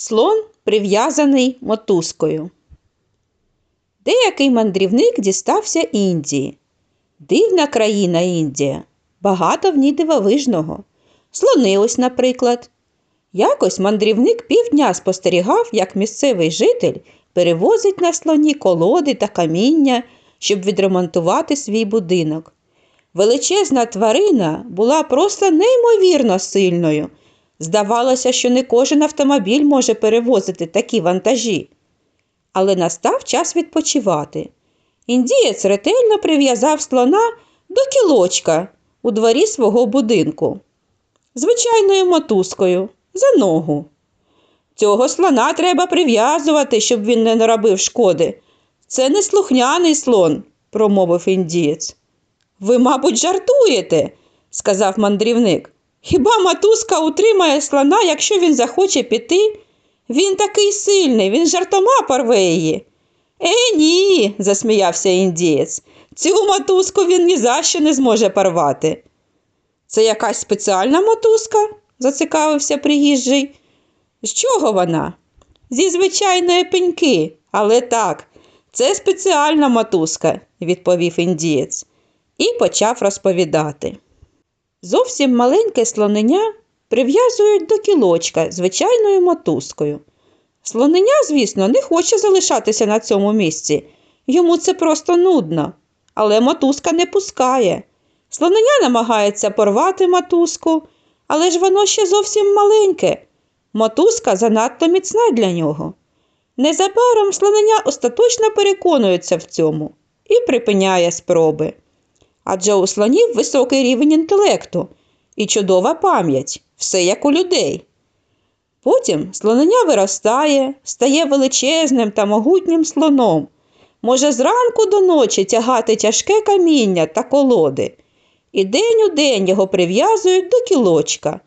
Слон прив'язаний мотузкою. Деякий мандрівник дістався Індії. Дивна країна Індія, багато в ній дивовижного. Слони ось, наприклад. Якось мандрівник півдня спостерігав, як місцевий житель перевозить на слоні колоди та каміння, щоб відремонтувати свій будинок. Величезна тварина була просто неймовірно сильною. Здавалося, що не кожен автомобіль може перевозити такі вантажі. Але настав час відпочивати. Індієць ретельно прив'язав слона до кілочка у дворі свого будинку. Звичайною мотузкою за ногу. Цього слона треба прив'язувати, щоб він не наробив шкоди. Це не слухняний слон, промовив індієць. Ви, мабуть, жартуєте, сказав мандрівник. Хіба матузка утримає слона, якщо він захоче піти? Він такий сильний, він жартома порве її. Е, ні, засміявся індієць. Цю мотузку він ні за що не зможе порвати. Це якась спеціальна мотузка? зацікавився приїжджий. З чого вона? Зі звичайної пеньки, але так, це спеціальна мотузка, відповів індієць і почав розповідати. Зовсім маленьке слоненя прив'язують до кілочка звичайною мотузкою. Слоненя, звісно, не хоче залишатися на цьому місці. Йому це просто нудно. Але мотузка не пускає. Слоненя намагається порвати мотузку, але ж воно ще зовсім маленьке. Мотузка занадто міцна для нього. Незабаром слоненя остаточно переконується в цьому і припиняє спроби. Адже у слонів високий рівень інтелекту і чудова пам'ять, все як у людей. Потім слонення виростає, стає величезним та могутнім слоном, може зранку до ночі тягати тяжке каміння та колоди, і день у день його прив'язують до кілочка,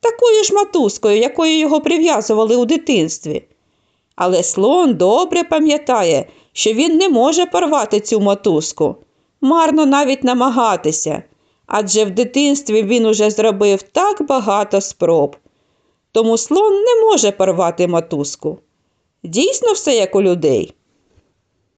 такою ж матузкою, якою його прив'язували у дитинстві. Але слон добре пам'ятає, що він не може порвати цю мотузку. Марно навіть намагатися, адже в дитинстві він уже зробив так багато спроб. Тому слон не може порвати мотузку. Дійсно, все як у людей.